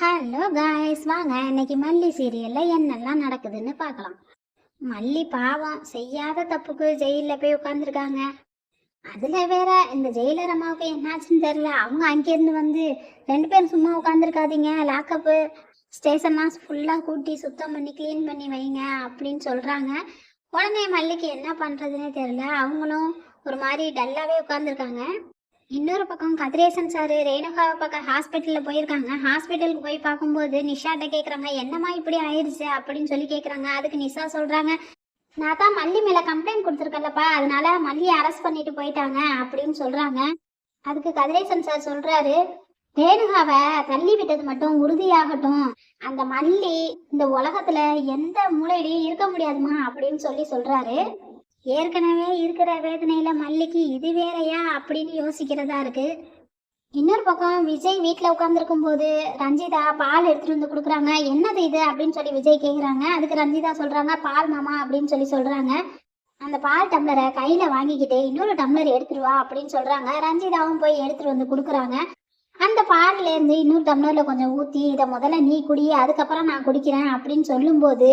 Hello guys வாங்க இன்னைக்கு மல்லி சீரியல்ல என்னெல்லாம் நடக்குதுன்னு பார்க்கலாம். மல்லி பாவம் செய்யாத தப்புக்கு ஜெயிலில் போய் உட்காந்துருக்காங்க அதுல வேற இந்த ஜெயிலர் அம்மாவுக்கு என்னாச்சுன்னு தெரியல. அவங்க அங்கேருந்து வந்து ரெண்டு பேரும் சும்மா உட்காந்துருக்காதீங்க லாக்கப்பு ஸ்டேஷன்லாம் ஃபுல்லாக கூட்டி சுத்தம் பண்ணி க்ளீன் பண்ணி வைங்க அப்படின்னு சொல்றாங்க. உடனே மல்லிக்கு என்ன பண்றதுன்னே தெரியல. அவங்களும் ஒரு மாதிரி டல்லாவே உட்காந்துருக்காங்க இன்னொரு பக்கம் கதிரேசன் சார் ரேணுகாவை பக்கம் ஹாஸ்பிட்டலில் போயிருக்காங்க. ஹாஸ்பிட்டலுக்கு போய் பார்க்கும்போது நிஷாட்ட கேட்குறாங்க என்னம்மா இப்படி ஆயிடுச்சு? அப்படின்னு சொல்லி கேட்குறாங்க அதுக்கு நிஷா சொல்கிறாங்க நான் தான் மல்லி மேலே கம்ப்ளைண்ட் கொடுத்துருக்கேன்லப்பா. அதனால மல்லியை அரெஸ்ட் பண்ணிட்டு போயிட்டாங்க அப்படின்னு சொல்கிறாங்க அதுக்கு கதிரேசன் சார் சொல்கிறாரு ரேணுகாவை தள்ளி விட்டது மட்டும் உறுதியாகட்டும். அந்த மல்லி இந்த உலகத்துல எந்த மூலையிலையும் இருக்க முடியாதுமா அப்படின்னு சொல்லி சொல்றாரு. ஏற்கனவே இருக்கிற வேதனையில மல்லிக்கு இது வேறையா அப்படின்னு யோசிக்கிறதா இருக்கு. இன்னொரு பக்கம் விஜய் வீட்டில் உட்காந்துருக்கும் போது ரஞ்சிதா பால் எடுத்துட்டு வந்து கொடுக்குறாங்க. என்னது இது அப்படின்னு சொல்லி விஜய் கேட்குறாங்க அதுக்கு ரஞ்சிதா சொல்றாங்க பால் மாமா அப்படின்னு சொல்லி சொல்றாங்க. அந்த பால் டம்ளரை கையில வாங்கிக்கிட்டு இன்னொரு டம்ளர் எடுத்துருவா அப்படின்னு சொல்றாங்க. ரஞ்சிதாவும் போய் எடுத்துட்டு வந்து கொடுக்குறாங்க. அந்த பால்ல இருந்து இன்னொரு டம்ளர்ல கொஞ்சம் ஊத்தி இதை முதல்ல நீ குடி அதுக்கப்புறம் நான் குடிக்கிறேன் அப்படின்னு சொல்லும்போது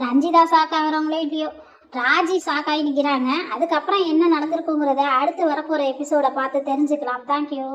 ரஞ்சிதா சாக்காகிறவங்களே இல்லையோ. ராஜி சாக்காய் நிற்கிறாங்க அதுக்கப்புறம் என்ன நடந்திருக்குங்கிறத அடுத்து வரப்போகிற எபிசோட பார்த்து தெரிஞ்சுக்கலாம். தேங்க்யூ